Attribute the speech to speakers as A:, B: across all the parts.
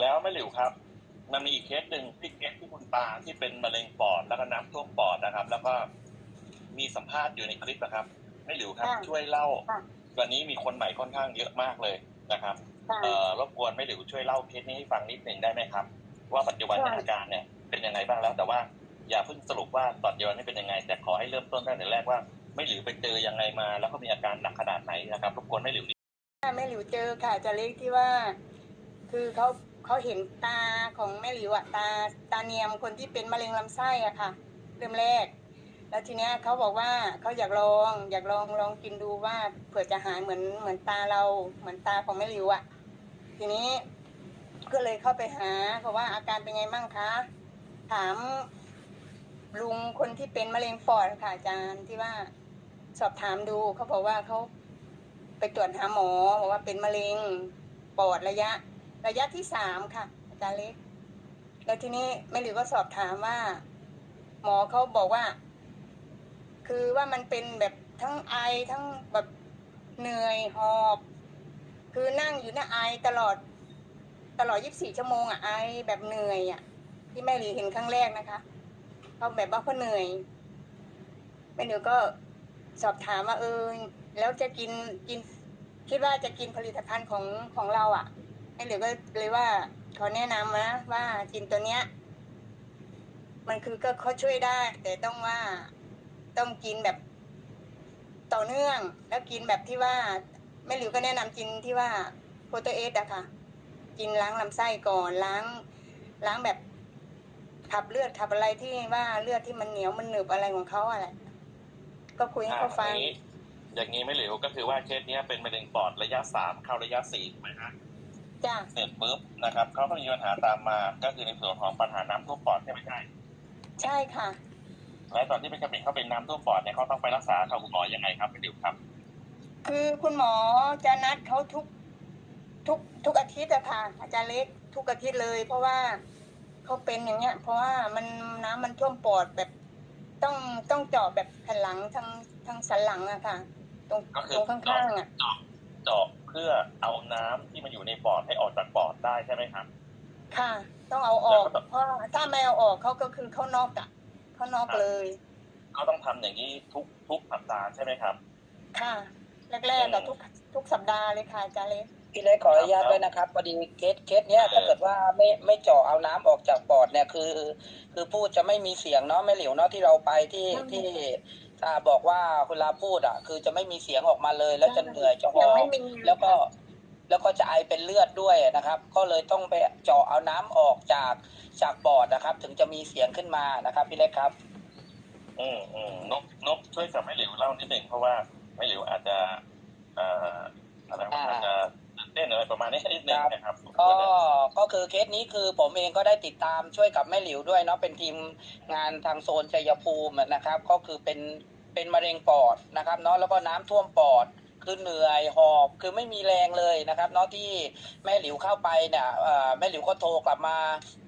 A: แล้วไม่หลิวครับ มันมีอีกเคสหนึ่งที่เคสที่คุณตาที่เป็นมะเร็งปอดแล้วก็น้ำท่วมปอดนะครับ แล้วก็มีสัมภาษณ์อยู่ในคลิปนะครับ ไม่หลิวครับ
B: ค่ะ
A: ช่วยเล่า
B: ค่ะ
A: วันนี้มีคนใหม่ค่อนข้างเยอะมากเลยนะครับ
B: ค่ะ
A: เอ่อรบกวนไม่หลิวช่วยเล่าเคสนี้ให้ฟังนิดหนึ่งได้ไหมครับ ว่าปัจจุบันเนี่ย
B: ค่ะ
A: อาการเนี่ยเป็นยังไงบ้างแล้ว แต่ว่าอย่าเพิ่งสรุปว่าปัจจุบันนี้เป็นยังไง แต่ขอให้เริ่มต้นตั้งแต่แรกว่า ไม่หลิวไปเจอยังไงมา แล้วก็มีอาการหนักขนาดไหนนะครับรบกวนไม่หลิว
B: แม่หลิวเจอค่ะจะเล็กที่ว่า คือเขา เขาเห็นตาของแม่หลิวอะตาตาเนียมคนที่เป็นมะเร็งลำไส้อะค่ะ เริ่มแรก แล้วทีเนี้ยเขาบอกว่าเขาอยากลอง อยากลองลองกินดูว่าเผื่อจะหายเหมือนเหมือนตาเราเหมือนตาของแม่หลิวอะทีนี้ก็เลยเข้าไปหาเขาว่าอาการเป็นไงมั่งคะ ถามลุงคนที่เป็นมะเร็งปอดค่ะอาจารย์ที่ว่าสอบถามดูเขาบอกว่าเขาไปตรวจหาหมอบอกว่าเป็นมะเร็งปอดระยะ ระยะที่สามค่ะ อาจารย์เล็ก แล้วทีนี้แม่หลิวก็สอบถามว่า หมอเขาบอกว่า คือว่ามันเป็นแบบทั้งไอทั้งแบบเหนื่อยหอบ คือนั่งอยู่หน้าไอตลอด ตลอด 24 ชั่วโมงอะไอแบบเหนื่อยอะ ที่แม่หลิวเห็นครั้งแรกนะคะเขาแบบว่าเขาเหนื่อยแม่หลิวก็สอบถามว่าเออแล้วจะกินกิน คิดว่าจะกินผลิตภัณฑ์ของของเราอะ แม่หลิวก็เลยว่าขอแนะนำนะว่ากินตัวเนี้ย มันคือก็เขาช่วยได้ แต่ต้องว่าต้องกินแบบต่อเนื่อง แล้วกินแบบที่ว่าแม่หลิวก็แนะนำกินที่ว่าโปรตีเอสอะค่ะ กินล้างลำไส้ก่อนล้าง ล้างแบบขับเลือดขับอะไรที่ว่าเลือดที่มันเหนียวมันหนึบอะไรของเขาอะไรก็คุยให้เขาฟัง
A: อ่าอย่างนี้อย่างนี้ไม่เหลวก็คือว่าเคสนี้เป็นมะเร็งปอดระยะสามเข้าระยะสี่ถูกไหมฮะ
B: จ้ะ
A: เสร็จปุ๊บนะครับเขาก็มีปัญหาตามมา ก็คือในส่วนของปัญหาน้ำท่วมปอดใช่ไหมใช่
B: ใช่ค่ะ
A: และตอนที่เป็นกระเป็นเขาเป็นน้ำท่วมปอดเนี่ยเขาต้องไปรักษากับคุณหมอยังไงครับไม่เหลวครับ
B: คือคุณหมอจะนัดเขาทุกทุกทุกอาทิตย์อะค่ะ อาจารย์เล็กทุกอาทิตย์เลย เพราะว่าเขาเป็นอย่างเงี้ย เพราะว่ามันน้ำมันท่วมปอดแบบต้องต้องเจาะแบบแผ่นหลังทางทางสันหลังอะค่ะ ตรง
A: ก็คื
B: ต
A: อ
B: รงข้างๆอะ
A: เจาะเจาะเพื่อเอาน้ำที่มันอยู่ในปอดให้ออกจากปอดได้ใช่ไหมครับ
B: ค่ะ ต้องเอาออก
A: แล้วก็ต้อง
B: เพราะถ้าไม่เอาออกเขาก็คือเขานอกอะเขานอกเลย
A: เขาต้องทำอย่างนี้ทุกทุกสัปดาห์ใช่ไหมครับ
B: ค่ะ แรกๆกับทุกทุกสัปดาห์เลยค่ะอาจารย์เล็ก
C: พี่เล็กขออนุญาตด้วยนะครับพอดีเคสเคสเนี้ยถ้าเกิดว่าไม่ไม่เจาะเอาน้ำออกจากปอดเนี่ยคือ คือพูดจะไม่มีเสียงเนาะไม่เหลวเนาะที่เราไปที่
B: อืม
C: ที่ อ่าบอกว่าเวลาพูดอะ คือจะไม่มีเสียงออกมาเลย แล้วจะเหนื่อยจะห
B: ยั
C: อง
B: ไม่
C: บ
B: มี
C: แล้วก็แล้วก็จะไอเป็นเลือดด้วยนะครับ ก็เลยต้องไปเจาะเอาน้ำออกจากจากปอดนะครับ ถึงจะมีเสียงขึ้นมานะครับ พี่เล็กครับ
A: อืมอืมนกนกช่วยกับไม่เหลวเล่านิดหนึ่งเพราะว่าไม่เหลวอาจจะเอ่ออะไรวะ
C: อ่า
A: อาจจะตื่ นเต้นอะไรประมาณนี้นิดหนึ่งนะครับ
C: ก็ก็คือเคสนี้คือผมเองก็ได้ติดตามช่วยกับแม่หลิวด้วยเนาะเป็นทีมงานทางโซนชัยภูมินะครับ ก็คือเป็นเป็นมะเร็งปอดนะครับเนาะแล้วก็น้ำท่วมปอดคือเหนื่อยหอบคือไม่มีแรงเลยนะครับเนาะที่แม่หลิวเข้าไปเนี่ยเอ่อแม่หลิวก็โทรกลับมา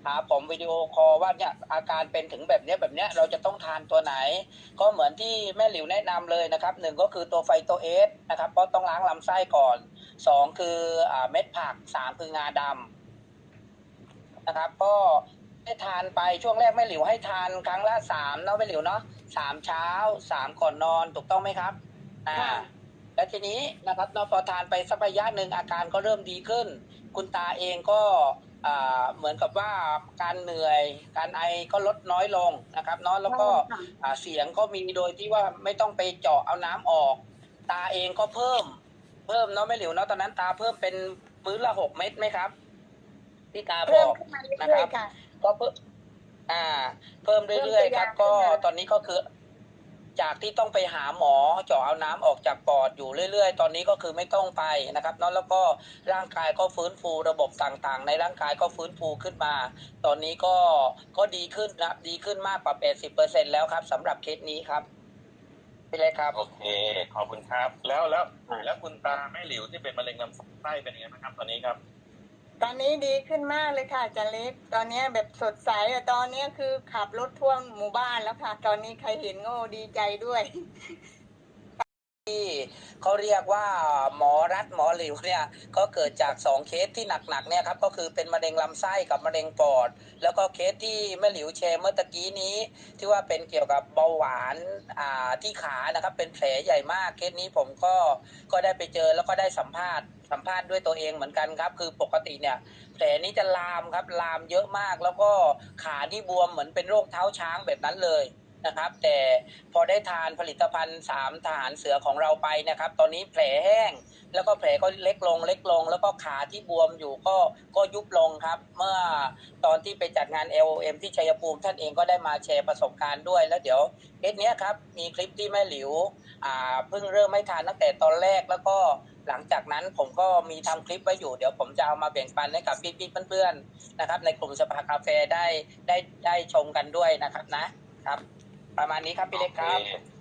C: หาผมวิดีโอคอลว่าเนี่ยอาการเป็นถึงแบบเนี้ยแบบเนี้ยเราจะต้องทานตัวไหน ก็เหมือนที่แม่หลิวแนะนำเลยนะครับหนึ่งก็คือตัวไฟโตเอสนะครับเพราะต้องล้างลำไส้ก่อน สองคืออ่าเม็ดผักสามคืองาดำนะครับ ก็ได้ทานไปช่วงแรกแม่หลิวให้ทานครั้งละสามเนาะแม่หลิวเนาะสามเช้าสามก่อนนอนถูกต้องไหมครับอ่า
B: ค่ะ
C: แล้วทีนี้นะครับเนาะพอทานไปสักระยะหนึ่งอาการก็เริ่มดีขึ้น คุณตาเองก็อ่าเหมือนกับว่าการเหนื่อยการไอก็ลดน้อยลงนะครับเนาะแล้วก็
B: ค่ะ
C: อ่าเสียงก็มีโดยที่ว่าไม่ต้องไปเจาะเอาน้ำออก ตาเองก็เพิ่ม เพิ่มเนาะไม่หลิวเนาะตอนนั้นตาเพิ่มเป็นมื้อละหกเม็ดไหมครับที่ตาบ
B: เพิ่ม
C: อก
B: ขึ้นมาเรื่อยๆค่ะ
C: ก็เพิ่มอ่า เพิ่มเรื่อยๆครับ
B: เพิ่
C: ก็
B: มตัวอย่าง
C: ตอนนี้ก็คือ จากที่ต้องไปหาหมอเจาะเอาน้ำออกจากปอดอยู่เรื่อย ๆ ตอนนี้ก็คือไม่ต้องไปนะครับเนาะแล้วก็ร่างกายก็ฟื้นฟูระบบต่างๆ ในร่างกายก็ฟื้นฟูขึ้นมา ตอนนี้ก็ก็ดีขึ้นนะดีขึ้นมากกว่า 80%แล้วครับสำหรับเคสนี้ครับ พี่เล็กครับ
A: โอเค ขอบคุณครับ แล้วแล้วแล้วคุณตาแม่หลิวที่เป็นมะเร็งลำไส้เป็นยังไงบ้างครับ ตอนนี้ครับ
B: ตอนนี้ดีขึ้นมากเลยค่ะอาจารย์เล็กตอนนี้แบบสดใสอะตอนนี้คือขับรถทั่วหมู่บ้านแล้วค่ะ ตอนนี้ใครเห็นก็ดีใจด้วย
C: ที่เขาเรียกว่าหมอรัดหมอหลิวเนี่ยก็เกิดจากสองเคสที่หนักๆเนี่ยครับก็คือเป็นมะเร็งลำไส้กับมะเร็งปอด แล้วก็เคสที่แม่หลิวแชร์เมื่อตะกี้นี้ ที่ว่าเป็นเกี่ยวกับเบาหวานอ่าที่ขานะครับเป็นแผลใหญ่มากเคสนี้ผมก็ก็ได้ไปเจอแล้วก็ได้สัมภาษณ์สัมภาษณ์ด้วยตัวเองเหมือนกันครับ คือปกติเนี่ยแผลนี้จะลามครับลามเยอะมากแล้วก็ขาที่บวมเหมือนเป็นโรคเท้าช้างแบบนั้นเลย นะครับ แต่พอได้ทานผลิตภัณฑ์สามทหารเสือของเราไปนะครับ ตอนนี้แผลแห้ง แล้วก็แผลก็เล็กลงเล็กลง แล้วก็ขาที่บวมอยู่ก็ก็ยุบลงครับ เมื่อตอนที่ไปจัดงาน LOM ที่ชัยภูมิท่านเองก็ได้มาแชร์ประสบการณ์ด้วยแล้วเดี๋ยวเคสเนี้ยครับมีคลิปที่แม่หลิวอ่าเพิ่งเริ่มให้ทานตั้งแต่ตอนแรกแล้วก็หลังจากนั้นผมก็มีทำคลิปไว้อยู่เดี๋ยวผมจะเอามาแบ่งปันให้กับพี่ๆเพื่อนๆนะครับ ในกลุ่มสภากาแฟได้ได้ได้ชมกันด้วยนะครับนะครับ ประมาณนี้ครับพี่เล็กครับ